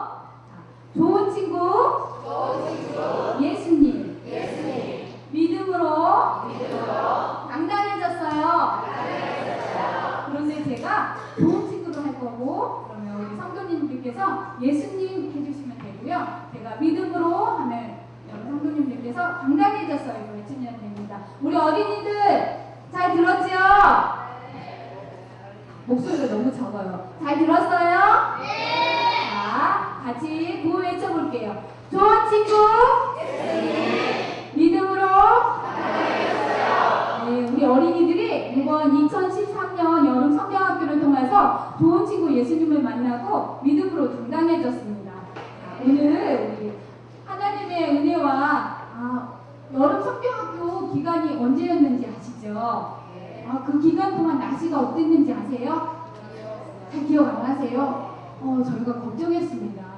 자, 좋은 친구, 예수님, 믿음으로, 당당해졌어요. 그런데 제가 좋은 친구로 할 거고 그러면 우리 성도님들께서 예수님 해주시면 되고요. 제가 믿음으로 하면 성도님들께서 당당해졌어요. 이거 외치면 됩니다. 우리 어린이들 잘 들었죠? 목소리가 너무 적어요. 잘 들었어요? 네. 자, 같이 구호 외쳐볼게요. 좋은 친구. 믿음으로. 네, 우리 어린이들이 이번 2013년 여름 성경학교를 통해서 좋은 친구 예수님을 만나고 믿음으로 당당해졌습니다. 자, 오늘 우리 하나님의 은혜와 아, 여름 성경학교 기간이 언제였는지 아시죠? 아, 그 기간 동안 날씨가 어땠는지 아세요? 잘 기억 안 나세요? 어, 저희가 걱정했습니다.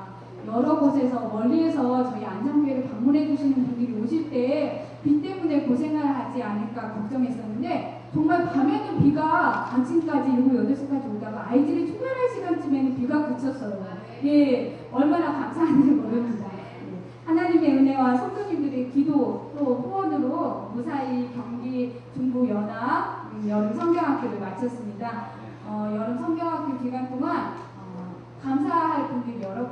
여러 곳에서 멀리에서 저희 안산교회를 방문해 주시는 분들이 오실 때 비 때문에 고생을 하지 않을까 걱정했었는데 정말 밤에는 비가 아침까지 7, 8시까지 오다가 아이들이 출발할 시간쯤에는 비가 그쳤어요. 예, 얼마나 감사한지 모릅니다. 예, 하나님의 은혜와 성도님들의 기도 또 후원으로 무사히 경기 중부연합 음, 여름 성경학교를 마쳤습니다. 어, 여름 성경학교 기간 동안 어, 감사할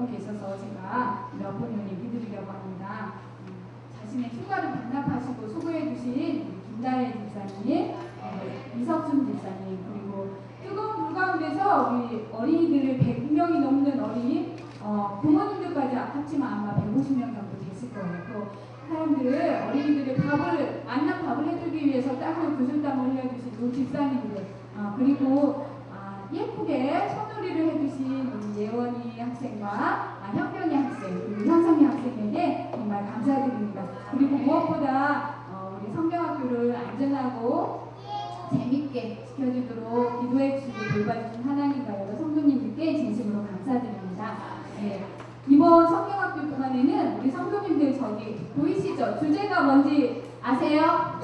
분 계셔서 제가 몇분 얘기 드리려고 합니다. 음, 자신의 휴가를 반납하시고 수고해 주신 우리 김다혜 집사님, 어, 이석준 집사님, 그리고 뜨거운 불 가운데서 우리 어린이들을 100명이 넘는 어린이, 어, 부모님들까지 합치면 아마 150명 정도 됐을 거예요. 또 사람들을 어린이들의 밥을 만난 밥을 해주기 위해서 땀을 구슬땀을 흘려주신 우리 집사님들, 어, 그리고 아, 예쁘게 손놀이를 해주신 우리 예원이 학생과 아, 현경이 학생, 그리고 현성이 학생에게 정말 감사드립니다. 그리고 무엇보다 어, 우리 성경학교를 안전하고 재밌게 지켜주도록 기도해 주시고 돌봐주신 하나님과 여러 성도님들께 진심으로 감사드립니다. 네. 이번 성경학교 동안에는 우리 성도님들 저기 보이시죠? 주제가 뭔지 아세요?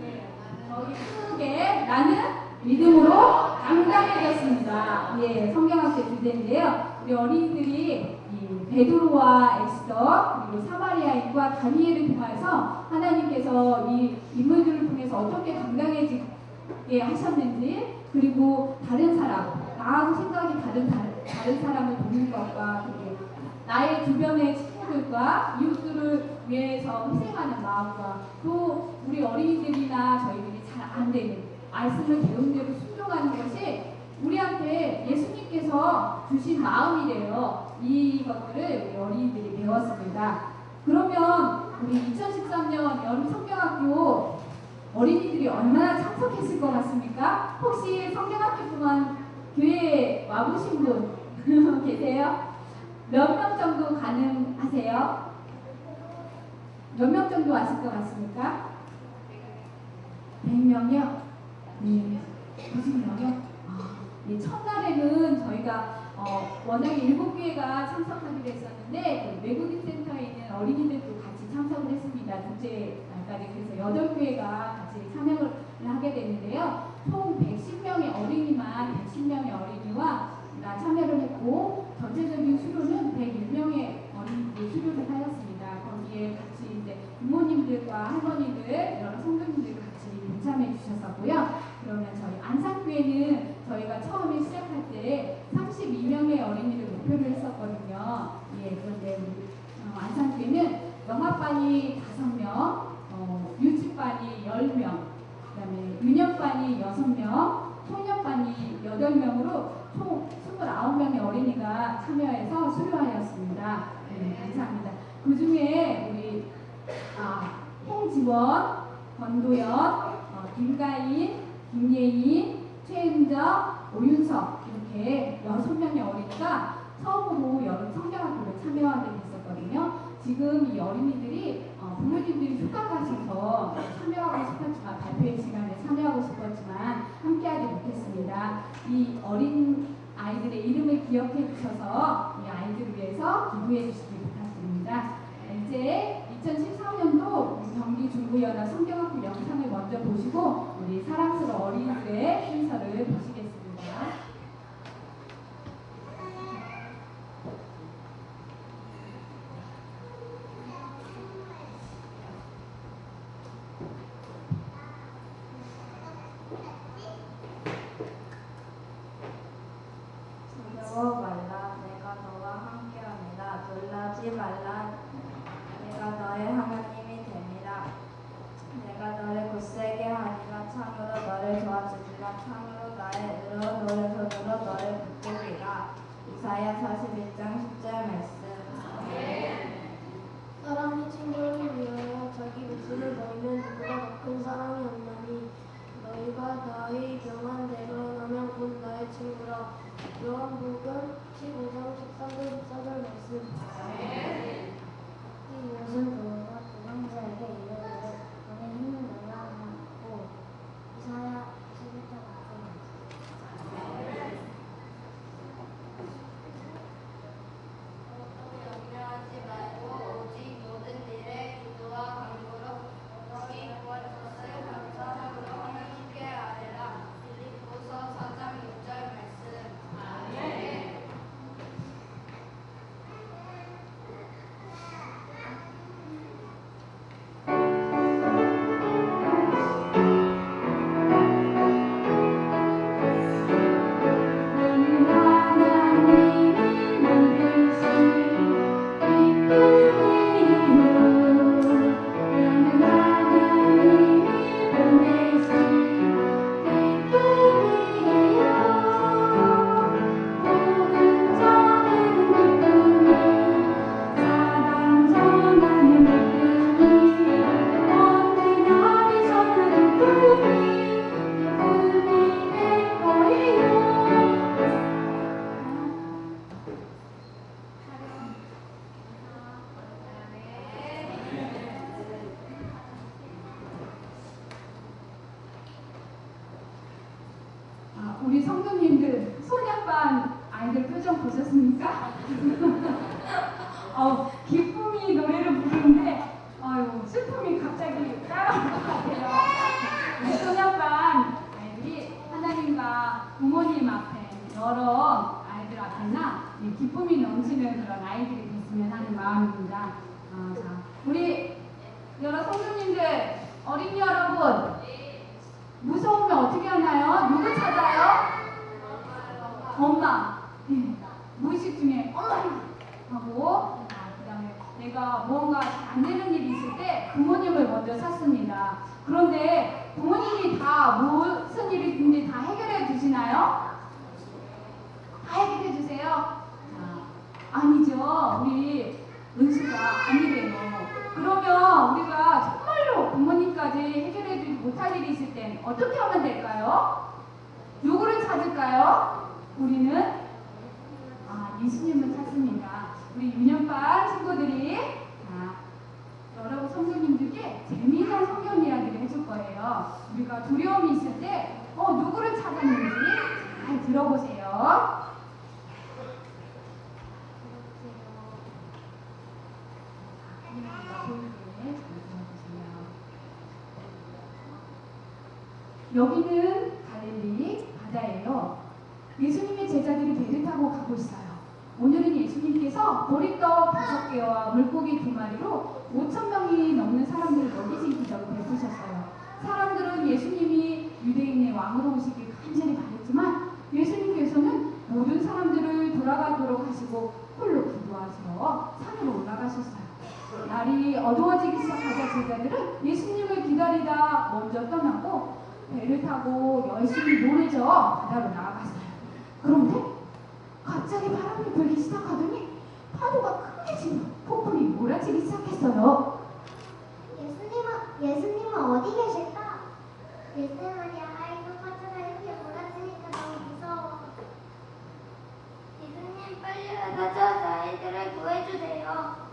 네. 저기 크게 나는 믿음으로 당당해졌습니다. 예, 성경학교 주제인데요. 우리 어린이들이 이 베드로와 에스더 그리고 사마리아인과 다니엘을 통해서 하나님께서 이 인물들을 통해서 어떻게 당당해지게 하셨는지 그리고 다른 사람 나하고 생각이 다른 다, 다른 사람을 돕는 것과 그리고 나의 주변의 친구들과 이웃들을 위해서 희생하는 마음과 또 우리 어린이들이나 저희들이 잘 안 되는 말씀을 배운 대로 순종하는 것이 우리한테 예수님께서 주신 마음이래요. 이것들을 어린이들이 배웠습니다. 그러면 우리 2013년 여름 성경학교 어린이들이 얼마나 참석했을 것 같습니까? 혹시 성경학교 동안 교회에 와보신 분 계세요? 몇 명 정도 가능하세요? 몇 명 정도 왔을 것 같습니까? 100명이요? 네. 90명이요? 아, 네, 첫날에는 저희가 어, 워낙에 일곱 교회가 참석하기로 했었는데 그 외국인 센터에 있는 어린이들도 같이 참석을 했습니다. 둘째 날까지 그래서 여덟 교회가 같이 참여를 하게 됐는데요. 총 110명의 어린이만 110명의 어린이와 나 참여를 했고 전체적인 수료는 101명의 어린이들이 수료를 하였습니다. 거기에 같이 이제 부모님들과 할머니들 여러 성도님들 같이 동참해 주셨었고요. 그러면 저희 안산교회는 저희가 처음에 시작할 때 32명의 어린이를 목표로 했었거든요. 예, 그런데 우리 어, 안산교회는 영합반이 5명, 어, 유치반이 10명, 그 다음에 유년반이 6명, 소년반이 8명으로 총 29명의 어린이가 참여해서 수료하였습니다. 네, 감사합니다. 그 중에 우리 아, 홍지원, 권도연, 어, 김가인, 김예인, 최은정, 오윤석 이렇게 여섯 명의 어린이가 처음으로 여름 성경학교를 참여하게 됐었거든요. 지금 이 어린이들이 어, 부모님들이 휴가 가셔서 참여하고 싶었지만 발표회 시간에 참여하고 싶었지만 함께하지 못했습니다. 이 어린 아이들의 이름을 기억해 주셔서 이 아이들을 위해서 기도해 주시기 부탁드립니다. 이제 2014년도 경기 중부연합 성경학교 영상을 먼저 보시고 우리 사랑스러운 어린이들의 순서를 보시겠습니다. 41장 10절 말씀. 사람이 친구를 위하여 자기 목숨을 버리면 누구가 더큰 사랑이 없나니 너희가 나의 명한 대로 하면 곧 나의 친구라. 요한복음 15장 13절 14절 말씀. 이것은 그가 도망자에게 이르되 표정 보셨습니까? 어, 기쁨이 노래를 부르는데 아유 슬픔이 갑자기 따라올 것 같아요. 우리 소녀반 아이들이 하나님과 부모님 앞에 여러 아이들 앞에나 이 기쁨이 넘치는 그런 아이들이 됐으면 하는 마음입니다. 아, 자, 우리 여러 성도님들 어린이 여러분 무서우면 어떻게 하나요? 누구 찾아요? 엄마. 네. 무의식 중에 엄마 하고 아, 그다음에 내가 뭔가 잘안 되는 일이 있을 때 부모님을 먼저 찾습니다. 그런데 부모님이 다 무슨 일이 있는지 다 해결해 주시나요? 다 해결해 주세요? 아, 아니죠. 우리 은수가 아니래요. 그러면 우리가 정말로 부모님까지 해결해 주지 못할 일이 있을 땐 어떻게 하면 될까요? 누구를 찾을까요? 우리는 아, 예수님을 찾습니다. 우리 유년반 친구들이 아, 여러분 성도님들께 재미난 성경 이야기를 해줄 거예요. 우리가 두려움이 있을 때 어, 누구를 찾았는지 잘 들어보세요. 여기는 갈릴리 바다예요. 예수님의 제자들이 배를 타고 가고 있어요. 예수님께서 보리떡 다섯 개와 물고기 두 마리로 5천 명이 넘는 사람들을 먹이신 기적을 베푸셨어요. 사람들은 예수님이 유대인의 왕으로 오시길 간절히 바랬지만 예수님께서는 모든 사람들을 돌아가도록 하시고 홀로 기도하시러 산으로 올라가셨어요. 날이 어두워지기 시작하자 제자들은 예수님을 기다리다 먼저 떠나고 배를 타고 열심히 노래져 바다로 나아갔어요. 그런데 갑자기 바람이 불기 시작하더니 파도가 크게 치며 폭풍이 몰아치기 시작했어요. 예수님은 예수님은 어디 계실까? 예수님이야 아이고 파도가 이렇게 몰아치니까 너무 무서워. 예수님 빨리 와서 저 아이들을 구해주세요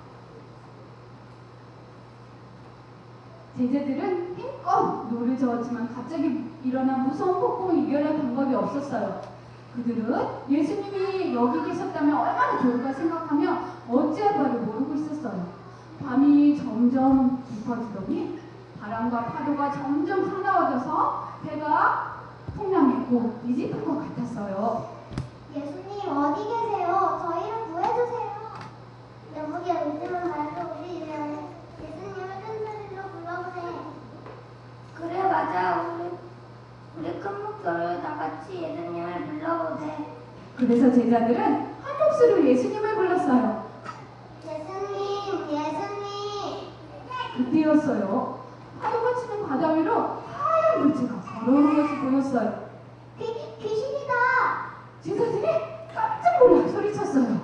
제자들은 힘껏 노를 저었지만 갑자기 일어난 무서운 폭풍을 이겨낼 방법이 없었어요. 그들은 예수님이 여기 계셨다면 얼마나 좋을까 생각하며 어찌할 바를 모르고 있었어요. 밤이 점점 깊어지더니 바람과 파도가 점점 사나워져서 배가 풍랑했고 뒤집힐 것 같았어요. 예수님 어디 계세요? 그래서 제자들은 한 목소리로 예수님을 불렀어요. 예수님, 예수님. 그때였어요. 파도가 치는 바다 위로 하얀 물체가 걸어오는 것이 보였어요. 귀, 귀신이다. 제자들이 깜짝 놀라 소리쳤어요.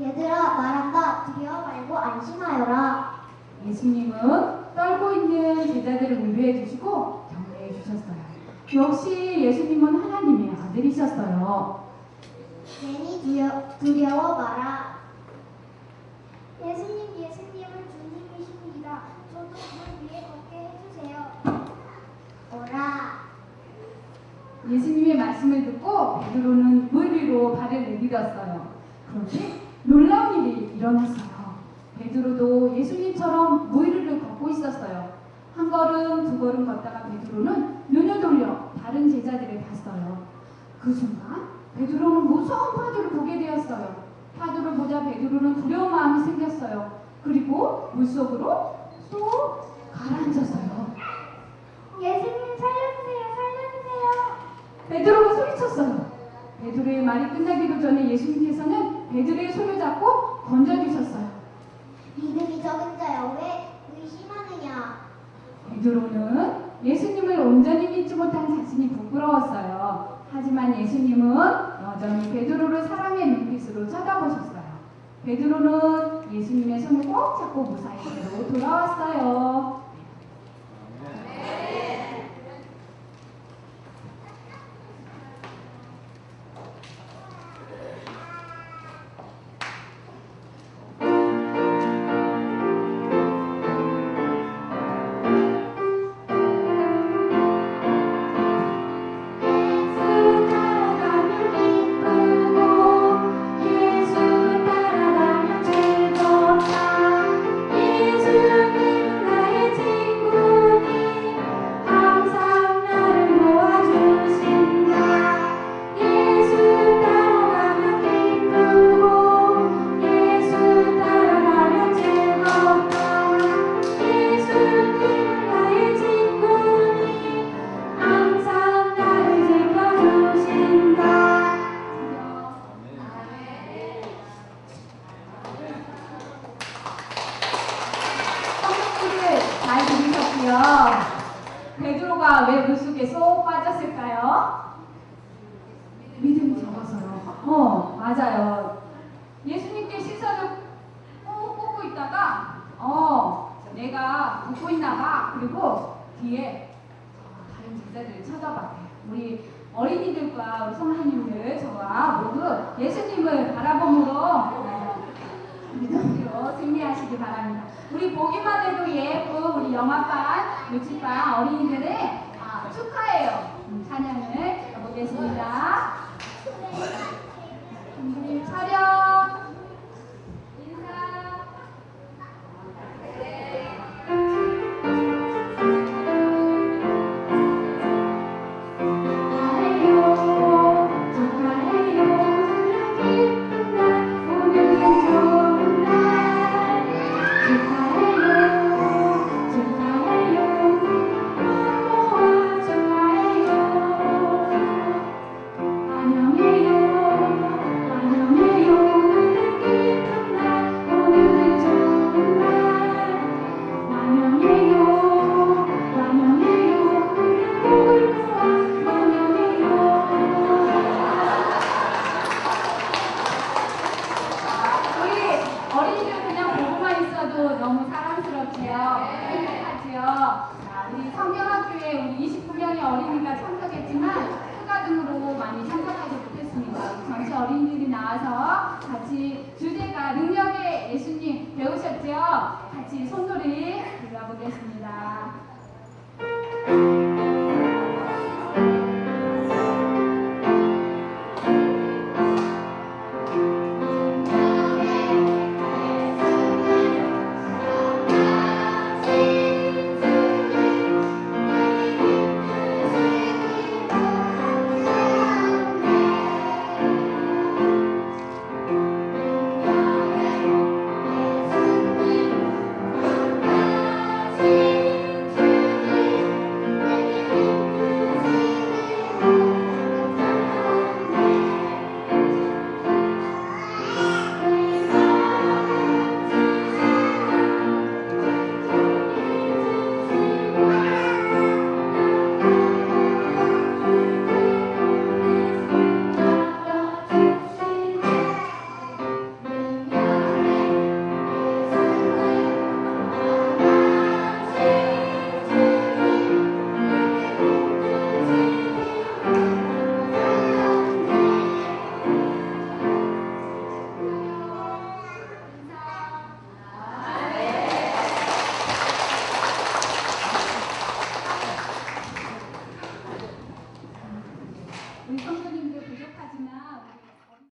얘들아, 말한다. 두려워 말고 안심하여라. 예수님은 떨고 있는 제자들을 위로해 주시고 격려해 주셨어요. 역시 예수님은 하나님의 아들이셨어요. 괜히 두려, 두려워 마라. 예수님, 예수님은 주님이십니다. 저도 물 위에 걷게 해주세요. 오라. 예수님의 말씀을 듣고 베드로는 물 위로 발을 내디뎠어요. 그런데 놀라운 일이 일어났어요. 베드로도 예수님처럼 물 위를 걷고 있었어요. 한 걸음 두 걸음 걷다가 베드로는 눈을 돌려 다른 제자들을 봤어요. 그 순간 베드로는 무서운 파도를 보게 되었어요. 파도를 보자 베드로는 두려운 마음이 생겼어요. 그리고 물속으로 쏙 가라앉았어요. 예수님 살려주세요, 살려주세요. 베드로가 소리쳤어요. 베드로의 말이 끝나기도 전에 예수님께서는 베드로의 손을 잡고 건져주셨어요. 믿음이 적은 자여 왜 의심하느냐? 베드로는 예수님을 온전히 믿지 못한 자신이 부끄러웠어요. 하지만 예수님은 여전히 베드로를 사랑의 눈빛으로 쳐다보셨어요. 베드로는 예수님의 손을 꼭 잡고 무사히 돌아왔어요. 맞아요. 예수님께 시선을 꾹 꽂고 있다가, 어, 내가 웃고 있나 봐. 그리고 뒤에 다른 제자들을 쳐다봤대요. 우리 어린이들과 우리 성도님들 저와 모두 예수님을 바라봄으로 믿음으로 승리하시기 바랍니다. 우리 보기만 해도 예쁜 우리 영화반, 유치반 어린이들의 아, 축하해요. 음, 찬양을 가보겠습니다. 나와서 같이 주제가 능력의 예수님 배우셨죠? 같이 손놀이 불러보겠습니다.